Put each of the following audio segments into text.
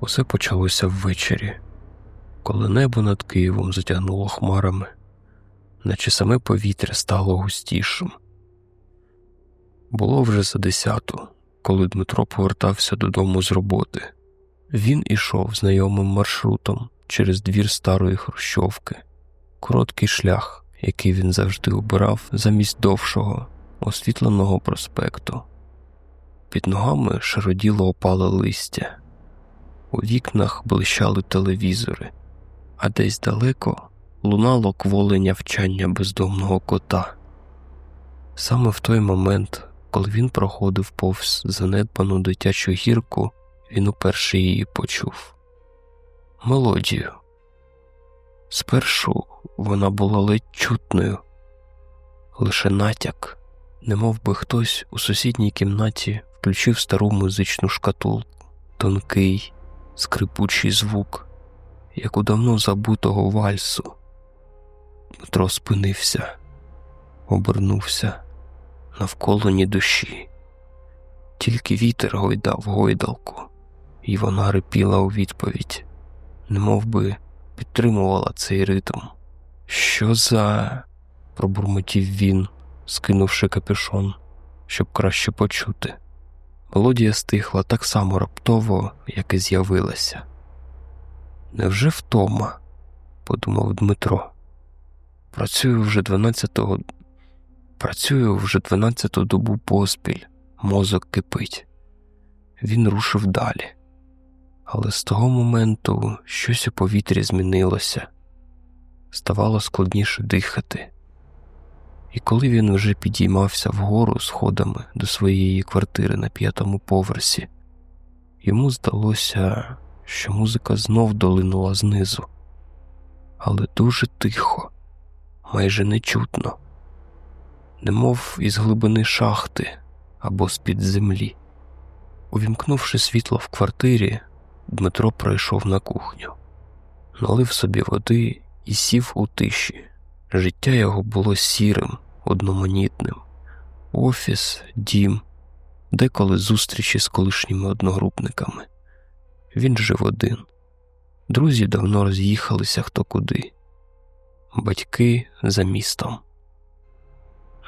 Усе почалося ввечері, коли небо над Києвом затягнуло хмарами, наче саме повітря стало густішим. Було вже за десяту, коли Дмитро повертався додому з роботи. Він ішов знайомим маршрутом через двір старої Хрущовки, короткий шлях, який він завжди обирав замість довшого, освітленого проспекту. Під ногами шароділо опале листя, у вікнах блищали телевізори, а десь далеко лунало кволеня вчання бездомного кота. Саме в той момент, коли він проходив повз занедбану дитячу гірку, він уперше її почув мелодію. Спершу вона була ледь чутною, лише натяк, немов би хтось у сусідній кімнаті включив стару музичну шкатулку, тонкий, скрипучий звук, як у давно забутого вальсу. Дмитро спинився, обернувся навколо ні душі, тільки вітер гойдав гойдалку, і вона рипіла у відповідь, немов би підтримувала цей ритм. Що за. пробурмотів він, скинувши капюшон, щоб краще почути. Мелодія стихла так само раптово, як і з'явилася. Невже втома? подумав Дмитро. Працюю вже дванадцятого Працюю вже дванадцяту добу поспіль, мозок кипить. Він рушив далі, але з того моменту щось у повітрі змінилося, ставало складніше дихати. І коли він вже підіймався вгору сходами до своєї квартири на п'ятому поверсі, йому здалося, що музика знов долинула знизу, але дуже тихо, майже нечутно немов із глибини шахти або з-під землі. Увімкнувши світло в квартирі, Дмитро пройшов на кухню, налив собі води і сів у тиші. Життя його було сірим, одноманітним, офіс, дім, деколи зустрічі з колишніми одногрупниками. Він жив один. Друзі давно роз'їхалися хто куди, батьки за містом.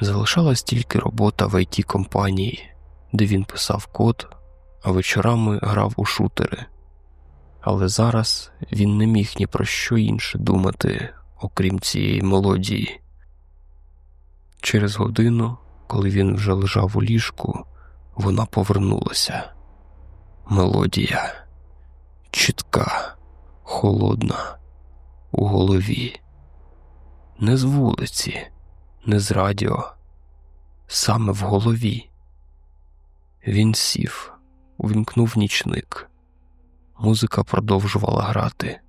Залишалась тільки робота в it компанії, де він писав код, а вечорами грав у шутери. Але зараз він не міг ні про що інше думати, окрім цієї мелодії. Через годину, коли він вже лежав у ліжку, вона повернулася. Мелодія чітка, холодна, у голові, не з вулиці не з радіо, саме в голові. Він сів, увімкнув нічник. Музика продовжувала грати.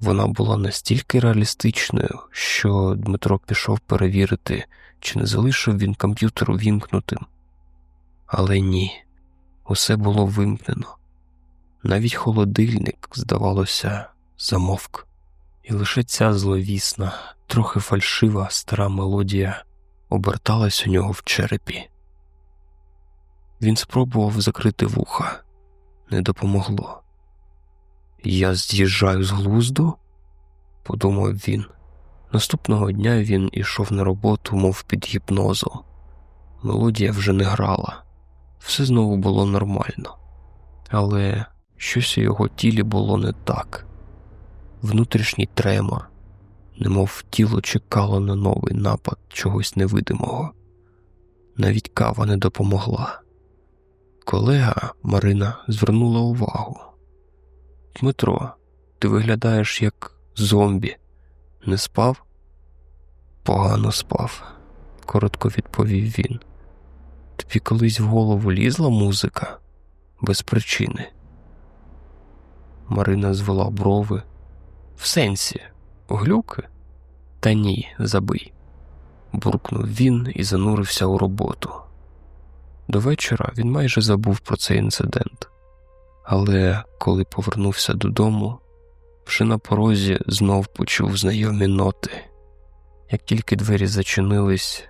Вона була настільки реалістичною, що Дмитро пішов перевірити, чи не залишив він комп'ютер увімкнутим. Але ні, усе було вимкнено. Навіть холодильник, здавалося, замовк, і лише ця зловісна, трохи фальшива стара мелодія оберталась у нього в черепі. Він спробував закрити вуха, не допомогло. Я з'їжджаю з глузду, подумав він. Наступного дня він ішов на роботу, мов під гіпнозом. Мелодія вже не грала, все знову було нормально, але щось у його тілі було не так. Внутрішній тремор, немов тіло чекало на новий напад чогось невидимого. Навіть кава не допомогла. Колега Марина звернула увагу. Дмитро, ти виглядаєш як зомбі. Не спав? Погано спав, коротко відповів він. Тобі колись в голову лізла музика без причини. Марина звела брови. В сенсі, Глюки? Та ні, забий. буркнув він і занурився у роботу. До вечора він майже забув про цей інцидент, але коли повернувся додому, вже на порозі знов почув знайомі ноти. Як тільки двері зачинились,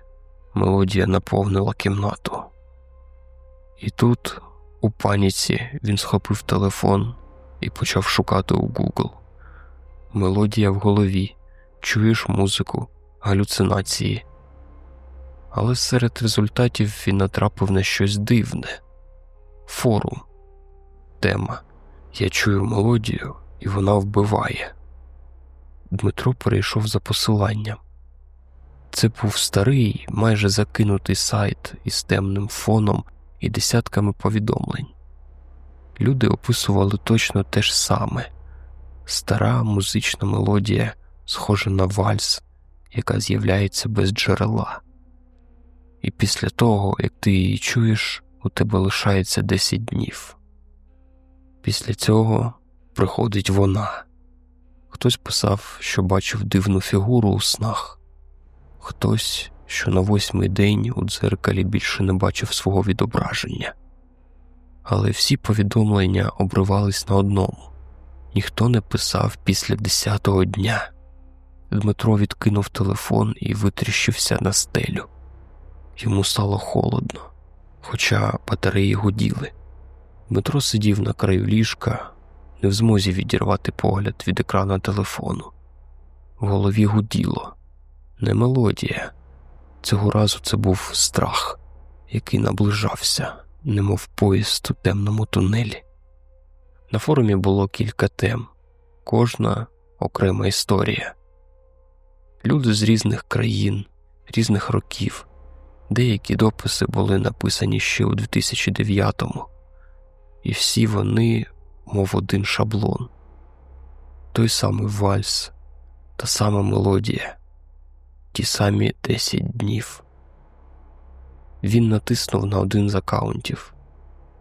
мелодія наповнила кімнату. І тут, у паніці, він схопив телефон і почав шукати у Google. Мелодія в голові, чуєш музику, галюцинації. Але серед результатів він натрапив на щось дивне форум, тема. Я чую мелодію, і вона вбиває. Дмитро перейшов за посиланням. Це був старий, майже закинутий сайт із темним фоном і десятками повідомлень. Люди описували точно те ж саме стара музична мелодія, схожа на вальс, яка з'являється без джерела. І після того, як ти її чуєш, у тебе лишається 10 днів. Після цього приходить вона. Хтось писав, що бачив дивну фігуру у снах, хтось, що на восьмий день у дзеркалі більше не бачив свого відображення. Але всі повідомлення обривались на одному ніхто не писав після десятого дня. Дмитро відкинув телефон і витріщився на стелю. Йому стало холодно, хоча батареї гуділи. Дмитро сидів на краю ліжка, не в змозі відірвати погляд від екрана телефону. В голові гуділо, не мелодія. Цього разу це був страх, який наближався, немов поїзд у темному тунелі. На форумі було кілька тем, кожна окрема історія. Люди з різних країн, різних років, деякі дописи були написані ще у 2009-му, і всі вони, мов один шаблон, той самий вальс, та сама мелодія, ті самі 10 днів. Він натиснув на один з акаунтів.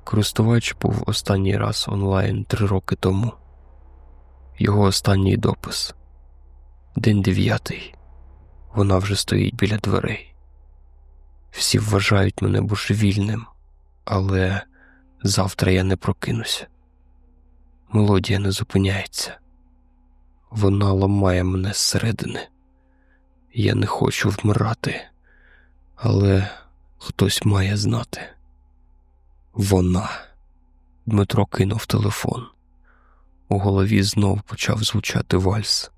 Користувач був останній раз онлайн три роки тому. Його останній допис. День дев'ятий. Вона вже стоїть біля дверей. Всі вважають мене божевільним, але завтра я не прокинуся. Мелодія не зупиняється. Вона ламає мене зсередини. Я не хочу вмирати, але хтось має знати. Вона. Дмитро кинув телефон. У голові знов почав звучати вальс.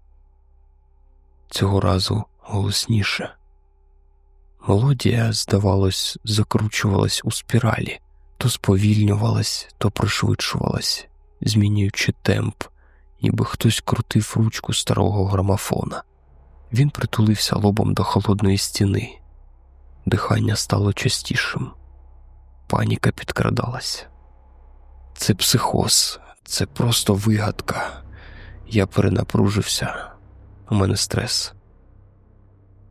Цього разу голосніше. Мелодія, здавалось, закручувалась у спіралі, то сповільнювалась, то пришвидшувалась, змінюючи темп, ніби хтось крутив ручку старого грамофона. Він притулився лобом до холодної стіни. Дихання стало частішим паніка підкрадалася. Це психоз, це просто вигадка. Я перенапружився, у мене стрес.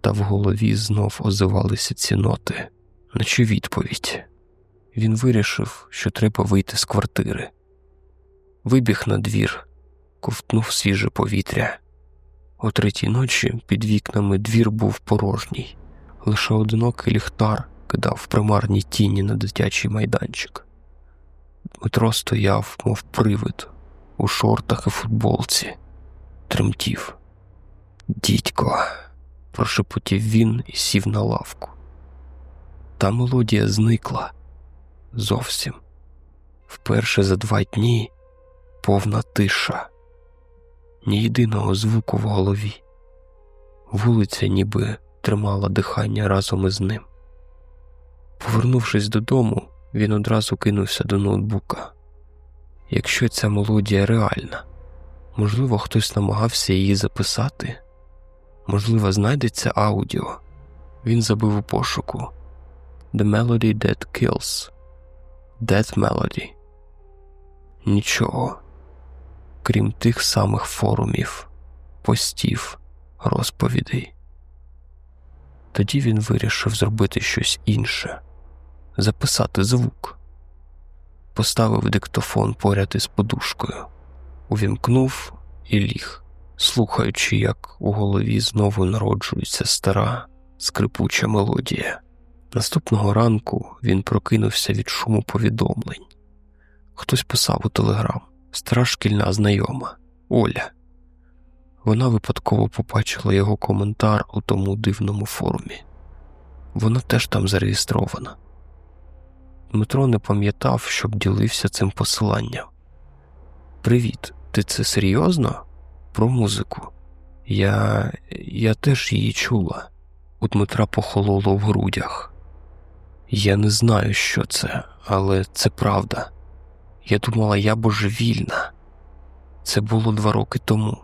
Та в голові знов озивалися ці ноти, наче відповідь. Він вирішив, що треба вийти з квартири. Вибіг на двір, ковтнув свіже повітря. О третій ночі під вікнами двір був порожній, лише одинокий ліхтар кидав примарні тіні на дитячий майданчик. Дмитро стояв, мов привид, у шортах і футболці, тремтів. Дідько, прошепотів він і сів на лавку. Та мелодія зникла зовсім. Вперше за два дні повна тиша, ні єдиного звуку в голові. Вулиця ніби тримала дихання разом із ним. Повернувшись додому, він одразу кинувся до ноутбука. Якщо ця мелодія реальна, можливо, хтось намагався її записати, можливо, знайдеться аудіо. Він забив у пошуку The Melody That Kills, Death Melody. Нічого, крім тих самих форумів, постів, розповідей. Тоді він вирішив зробити щось інше записати звук. Поставив диктофон поряд із подушкою, увімкнув і ліг, слухаючи, як у голові знову народжується стара, скрипуча мелодія. Наступного ранку він прокинувся від шуму повідомлень. Хтось писав у телеграм, стара шкільна знайома Оля, Вона випадково побачила його коментар у тому дивному форумі. Вона теж там зареєстрована. Дмитро не пам'ятав, щоб ділився цим посиланням. Привіт, ти це серйозно? Про музику? Я я теж її чула. У Дмитра похололо в грудях. Я не знаю, що це, але це правда. Я думала, я божевільна. Це було два роки тому.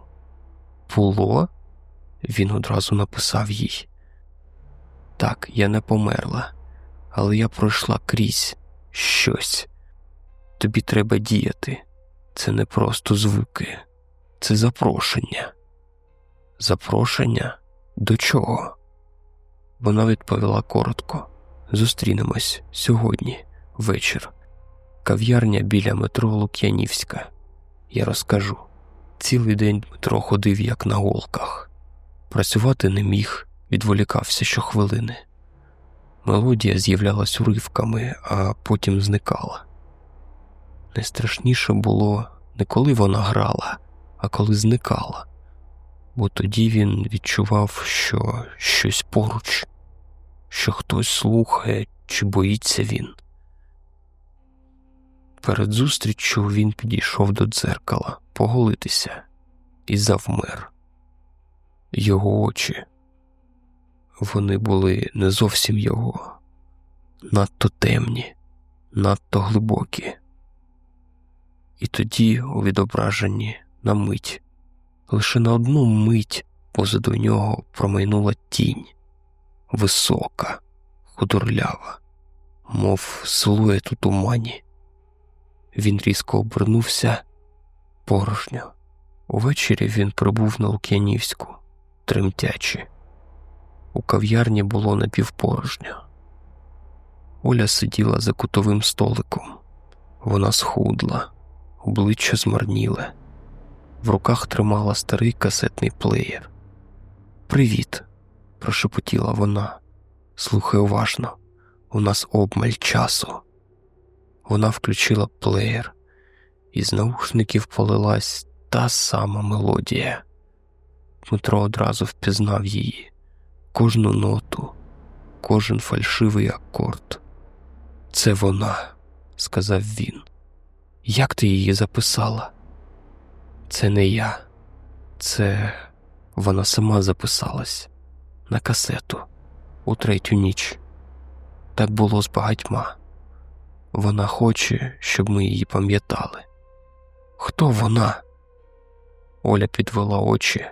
Було? Він одразу написав їй. Так, я не померла, але я пройшла крізь щось. Тобі треба діяти. Це не просто звуки, це запрошення. Запрошення до чого? Вона відповіла коротко. Зустрінемось сьогодні, вечір. Кав'ярня біля метро Лук'янівська. Я розкажу. Цілий день Дмитро ходив як на голках. Працювати не міг, відволікався щохвилини. Мелодія з'являлась уривками, а потім зникала. Найстрашніше було не коли вона грала, а коли зникала, бо тоді він відчував, що щось поруч, що хтось слухає чи боїться він. Перед зустріччю він підійшов до дзеркала поголитися і завмер. Його очі. Вони були не зовсім його, надто темні, надто глибокі. І тоді, у відображенні, на мить, лише на одну мить позаду нього промайнула тінь, висока, худорлява, мов силует у тумані. Він різко обернувся порожньо. Увечері він прибув на Лук'янівську, тремтячи. У кав'ярні було напівпорожньо. Оля сиділа за кутовим столиком. Вона схудла, обличчя змарніле. В руках тримала старий касетний плеєр. Привіт, прошепотіла вона. Слухай уважно, у нас обмаль часу. Вона включила плеєр, і з наушників полилась та сама мелодія. Дмитро одразу впізнав її, кожну ноту, кожен фальшивий акорд. Це вона, сказав він. Як ти її записала? Це не я, це вона сама записалась на касету у третю ніч. Так було з багатьма. Вона хоче, щоб ми її пам'ятали. Хто вона? Оля підвела очі,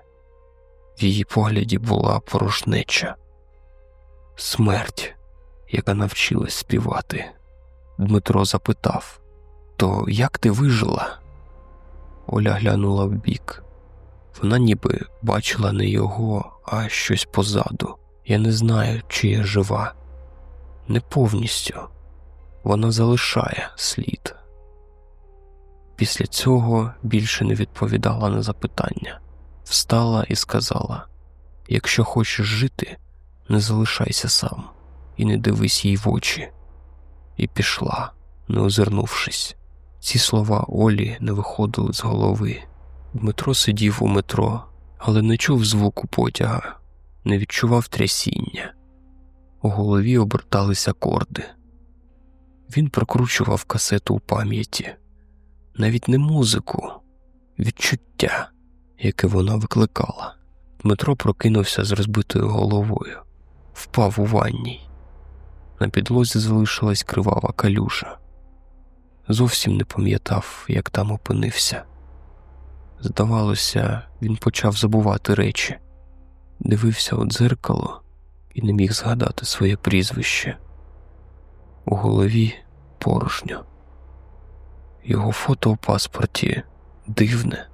в її погляді була порожнеча, смерть, яка навчилась співати. Дмитро запитав: То як ти вижила? Оля глянула вбік. Вона ніби бачила не його, а щось позаду. Я не знаю, чи я жива. Не повністю вона залишає слід. Після цього більше не відповідала на запитання, встала і сказала: якщо хочеш жити, не залишайся сам і не дивись їй в очі. І пішла, не озирнувшись. Ці слова Олі не виходили з голови. Дмитро сидів у метро, але не чув звуку потяга, не відчував трясіння. У голові обертались акорди. Він прокручував касету у пам'яті, навіть не музику, відчуття, яке вона викликала. Дмитро прокинувся з розбитою головою, впав у ванній. На підлозі залишилась кривава калюша. Зовсім не пам'ятав, як там опинився. Здавалося, він почав забувати речі, дивився у дзеркало і не міг згадати своє прізвище. У голові порожньо. Його фото у паспорті дивне,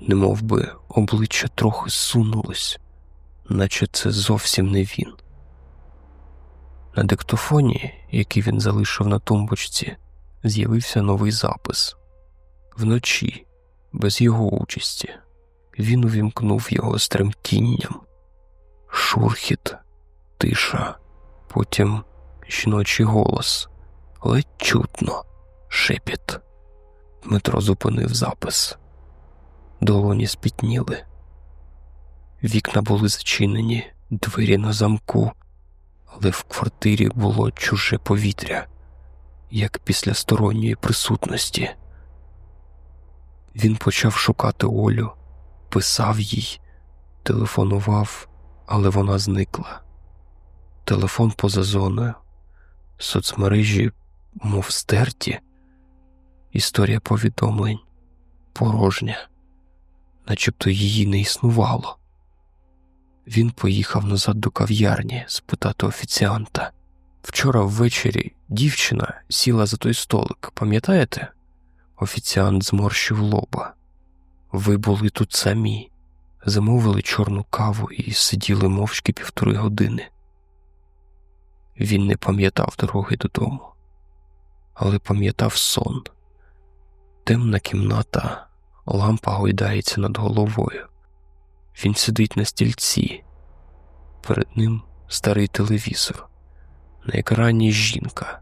немов би обличчя трохи сунулось, наче це зовсім не він. На диктофоні, який він залишив на тумбочці, з'явився новий запис. Вночі, без його участі, він увімкнув його з тремтінням, шурхіт, тиша, потім жіночий голос, ледь чутно, шепіт. Дмитро зупинив запис. Долоні спітніли, Вікна були зачинені, двері на замку, але в квартирі було чуже повітря, як після сторонньої присутності. Він почав шукати Олю, писав їй, телефонував, але вона зникла. Телефон поза зоною, соцмережі, мов стерті, історія повідомлень порожня, начебто її не існувало. Він поїхав назад до кав'ярні спитати офіціанта. Вчора ввечері дівчина сіла за той столик, пам'ятаєте? Офіціант зморщив лоба. Ви були тут самі, замовили чорну каву і сиділи мовчки півтори години. Він не пам'ятав дороги додому, але пам'ятав сон. Темна кімната, лампа гойдається над головою. Він сидить на стільці, перед ним старий телевізор, на екрані жінка,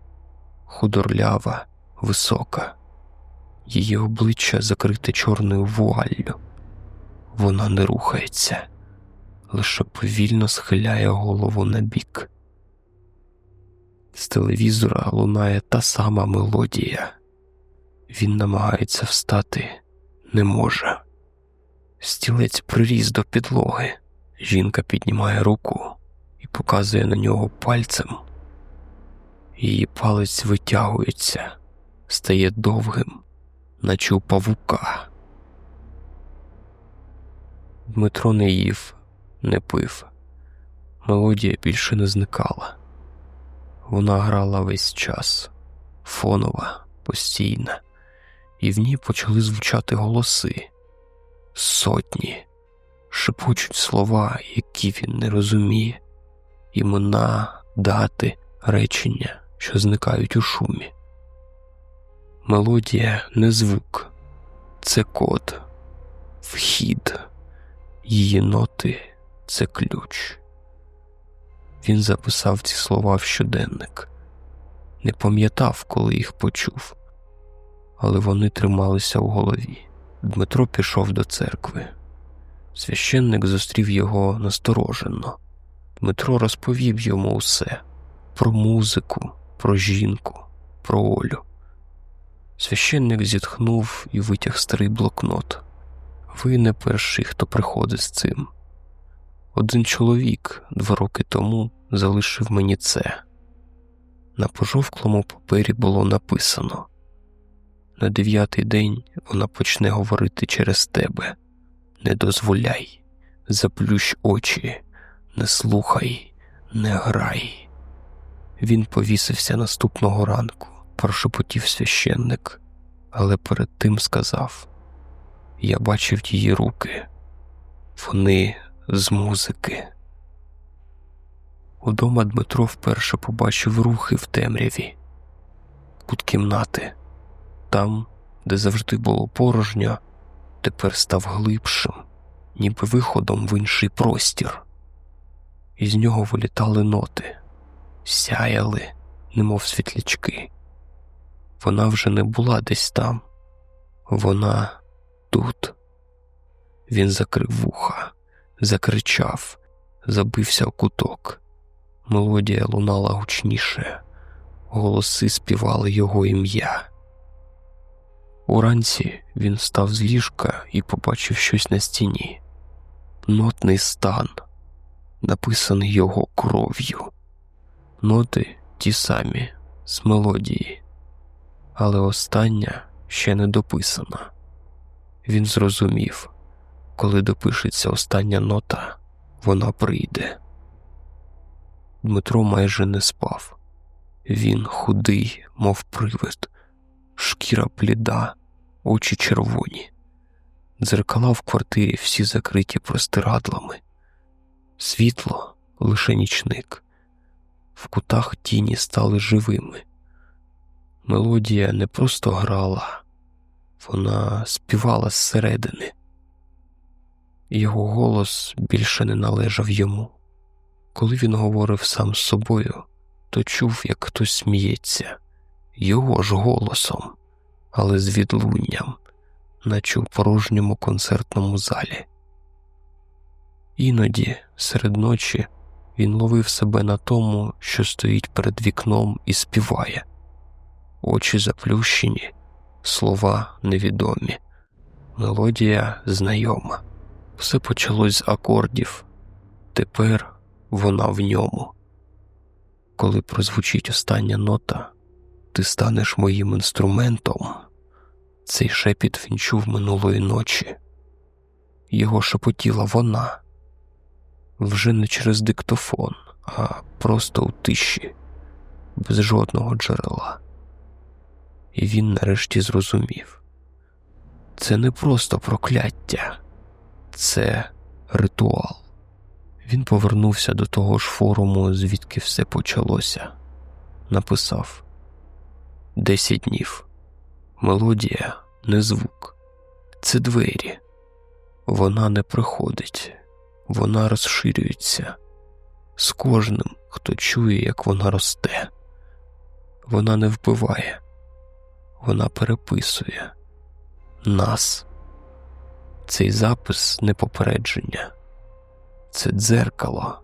худорлява, висока, її обличчя закрите чорною вуаллю. Вона не рухається, лише повільно схиляє голову на бік. З телевізора лунає та сама мелодія. Він намагається встати, не може. Стілець приріс до підлоги. Жінка піднімає руку і показує на нього пальцем. Її палець витягується, стає довгим, наче у павука. Дмитро не їв, не пив. Мелодія більше не зникала. Вона грала весь час, фонова, постійна, і в ній почали звучати голоси сотні, шепочуть слова, які він не розуміє, імена, дати, речення, що зникають у шумі. Мелодія не звук, це код, вхід, її ноти це ключ. Він записав ці слова в щоденник, не пам'ятав, коли їх почув, але вони трималися в голові. Дмитро пішов до церкви. Священник зустрів його насторожено. Дмитро розповів йому усе про музику, про жінку, про Олю. Священник зітхнув і витяг старий блокнот. Ви не перший, хто приходить з цим. Один чоловік два роки тому залишив мені це. На пожовклому папері було написано на дев'ятий день вона почне говорити через тебе. Не дозволяй, заплющ очі, не слухай, не грай. Він повісився наступного ранку, прошепотів священник, але перед тим сказав: Я бачив її руки, вони з музики. Удома Дмитро вперше побачив рухи в темряві, кут кімнати. Там, де завжди було порожньо, тепер став глибшим, ніби виходом в інший простір. Із нього вилітали ноти, сяяли, немов світлячки. Вона вже не була десь там, вона тут. Він закрив вуха, закричав, забився в куток. Мелодія лунала гучніше, голоси співали його ім'я. Уранці він став з ліжка і побачив щось на стіні. Нотний стан, написаний його кров'ю. Ноти ті самі з мелодії, але остання ще не дописана. Він зрозумів, коли допишеться остання нота, вона прийде. Дмитро майже не спав. Він худий, мов привид, шкіра пліда, очі червоні, дзеркала в квартирі всі закриті простирадлами, світло лише нічник, в кутах тіні стали живими. Мелодія не просто грала, вона співала зсередини. Його голос більше не належав йому. Коли він говорив сам з собою, то чув, як хтось сміється, його ж голосом але з відлунням, наче у порожньому концертному залі. Іноді, серед ночі, він ловив себе на тому, що стоїть перед вікном і співає, очі заплющені, слова невідомі, мелодія знайома. Все почалось з акордів, тепер вона в ньому. Коли прозвучить остання нота, ти станеш моїм інструментом. Цей шепіт він чув минулої ночі. Його шепотіла вона вже не через диктофон, а просто у тиші, без жодного джерела. І він нарешті зрозумів це не просто прокляття, це ритуал. Він повернувся до того ж форуму, звідки все почалося. Написав Десять днів. Мелодія не звук, це двері. Вона не приходить, вона розширюється з кожним, хто чує, як вона росте. Вона не вбиває, вона переписує нас. Цей запис не попередження, це дзеркало.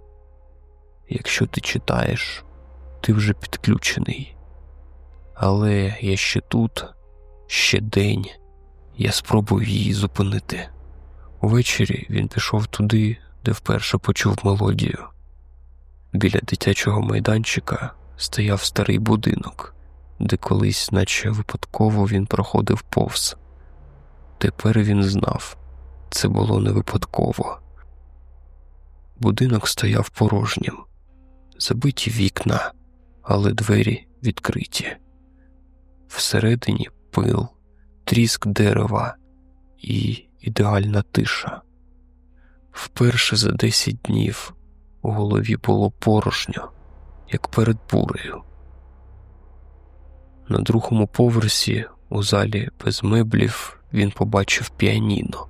Якщо ти читаєш, ти вже підключений. Але я ще тут, ще день, я спробую її зупинити. Увечері він пішов туди, де вперше почув мелодію. Біля дитячого майданчика стояв старий будинок, де колись, наче випадково, він проходив повз. Тепер він знав, це було не випадково. Будинок стояв порожнім, забиті вікна, але двері відкриті. Всередині пил, тріск дерева і ідеальна тиша. Вперше за десять днів у голові було порожньо, як перед бурею. На другому поверсі, у залі без меблів, він побачив піаніно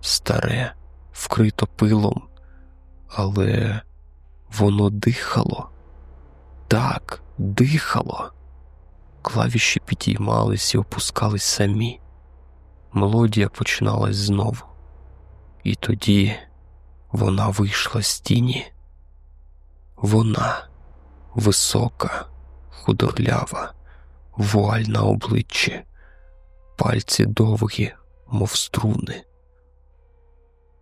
старе, вкрито пилом, але воно дихало. Так, дихало. Клавіші підіймались і опускались самі. Мелодія починалась знову. І тоді вона вийшла з тіні. Вона висока, худорлява, вуаль на обличчі, пальці довгі, мов струни.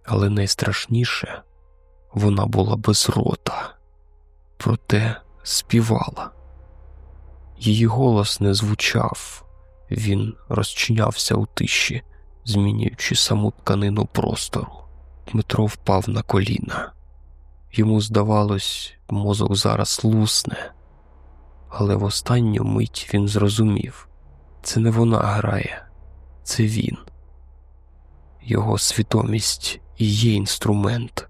Але найстрашніше вона була без рота, проте співала. Її голос не звучав, він розчинявся у тиші, змінюючи саму тканину простору. Дмитро впав на коліна. Йому здавалось, мозок зараз лусне, але в останню мить він зрозумів це не вона грає, це він. Його свідомість і є інструмент.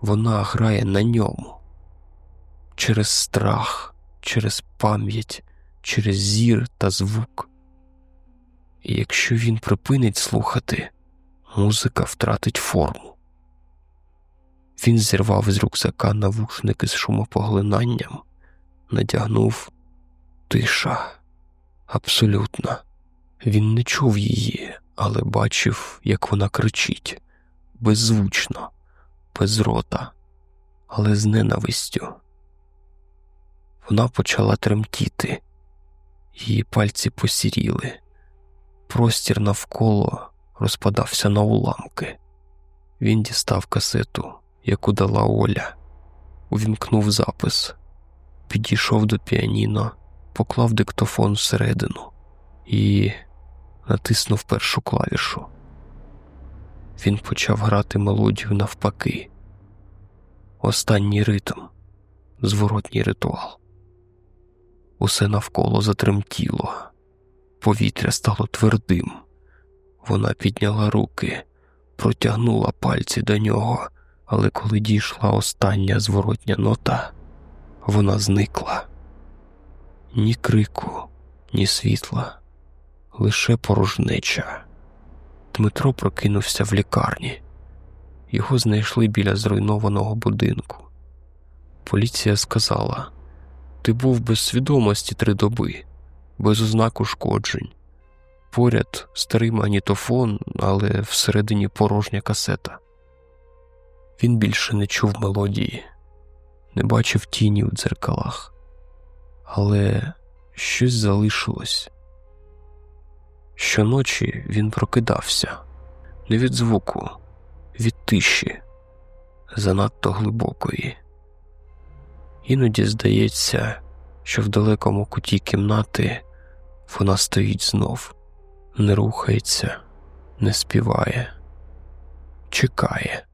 Вона грає на ньому через страх, через пам'ять, через зір та звук. І якщо він припинить слухати, музика втратить форму. Він зірвав з рюкзака навушники з шумопоглинанням, надягнув тиша абсолютно. Він не чув її, але бачив, як вона кричить беззвучно, без рота, але з ненавистю. Вона почала тремтіти, її пальці посіріли, простір навколо розпадався на уламки. Він дістав касету, яку дала Оля, увімкнув запис, підійшов до піаніно, поклав диктофон всередину і натиснув першу клавішу. Він почав грати мелодію навпаки. Останній ритм, зворотній ритуал. Усе навколо затремтіло, повітря стало твердим. Вона підняла руки, протягнула пальці до нього, але коли дійшла остання зворотня нота, вона зникла. Ні крику, ні світла, лише порожнеча. Дмитро прокинувся в лікарні. Його знайшли біля зруйнованого будинку. Поліція сказала: ти був без свідомості три доби, без ознак ушкоджень. Поряд старий магнітофон, але всередині порожня касета. Він більше не чув мелодії, не бачив тіні у дзеркалах, але щось залишилось. Щоночі він прокидався не від звуку, від тиші, занадто глибокої. Іноді здається, що в далекому куті кімнати вона стоїть знов, не рухається, не співає, чекає.